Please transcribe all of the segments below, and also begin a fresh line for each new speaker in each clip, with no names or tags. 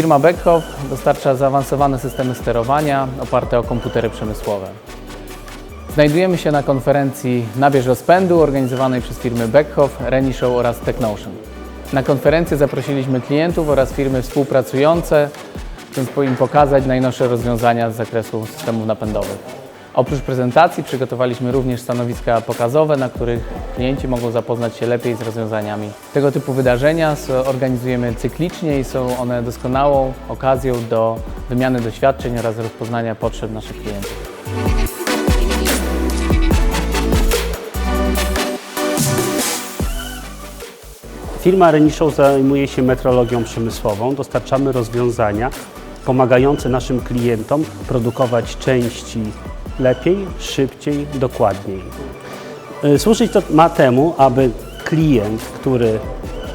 Firma Beckhoff dostarcza zaawansowane systemy sterowania oparte o komputery przemysłowe. Znajdujemy się na konferencji Nabierz rozpędu organizowanej przez firmy Beckhoff, Renishow oraz Technotion. Na konferencję zaprosiliśmy klientów oraz firmy współpracujące, żeby im pokazać najnowsze rozwiązania z zakresu systemów napędowych. Oprócz prezentacji przygotowaliśmy również stanowiska pokazowe, na których klienci mogą zapoznać się lepiej z rozwiązaniami. Tego typu wydarzenia organizujemy cyklicznie i są one doskonałą okazją do wymiany doświadczeń oraz rozpoznania potrzeb naszych klientów.
Firma Renishow zajmuje się metrologią przemysłową. Dostarczamy rozwiązania pomagające naszym klientom produkować części lepiej, szybciej, dokładniej. Y, Służyć to ma temu, aby klient, który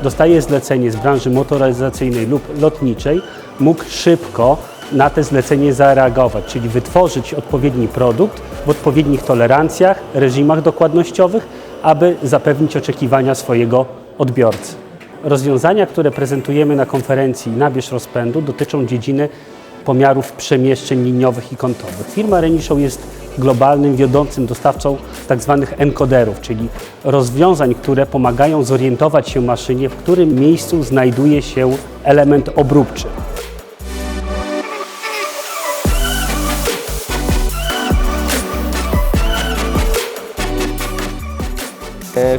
dostaje zlecenie z branży motoryzacyjnej lub lotniczej, mógł szybko na te zlecenie zareagować, czyli wytworzyć odpowiedni produkt w odpowiednich tolerancjach, reżimach dokładnościowych, aby zapewnić oczekiwania swojego odbiorcy. Rozwiązania, które prezentujemy na konferencji Nabierz rozpędu dotyczą dziedziny pomiarów przemieszczeń liniowych i kątowych. Firma Renishow jest globalnym, wiodącym dostawcą tzw. encoderów, czyli rozwiązań, które pomagają zorientować się maszynie, w którym miejscu znajduje się element obróbczy.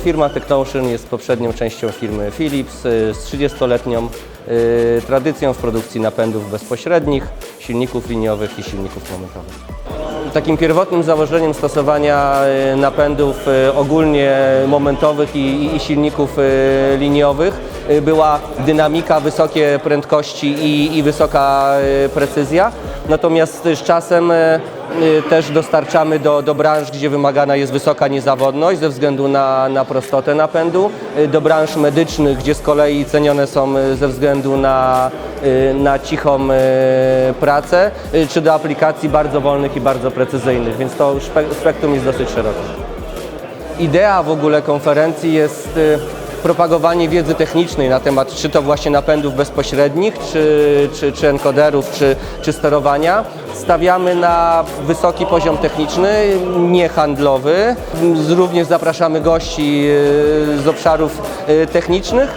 Firma Technotion jest poprzednią częścią firmy Philips e, z 30-letnią e, tradycją w produkcji napędów bezpośrednich, silników liniowych i silników momentowych. Takim pierwotnym założeniem stosowania e, napędów e, ogólnie momentowych i, silników e, liniowych e, była dynamika, wysokie prędkości i, wysoka e, precyzja. Natomiast z czasem e, też dostarczamy do, do branż, gdzie wymagana jest wysoka niezawodność ze względu na, na prostotę napędu, y, do branż medycznych, gdzie z kolei cenione są y, ze względu na, y, na cichą y, pracę, y, czy do aplikacji bardzo wolnych i bardzo precyzyjnych, więc to spektrum jest dosyć szerokie. Idea w ogóle konferencji jest y, propagowanie wiedzy technicznej na temat czy to właśnie napędów bezpośrednich, czy, czy, czy encoderów, czy, czy sterowania. Stawiamy na wysoki poziom techniczny, nie handlowy. Z- Również zapraszamy gości y, z obszarów y, technicznych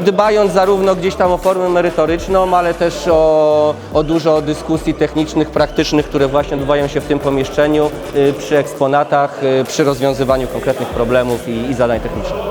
dbając zarówno gdzieś tam o formę merytoryczną, ale też o, o dużo dyskusji technicznych, praktycznych, które właśnie odbywają się w tym pomieszczeniu y, przy eksponatach, przy rozwiązywaniu konkretnych problemów i, i zadań technicznych.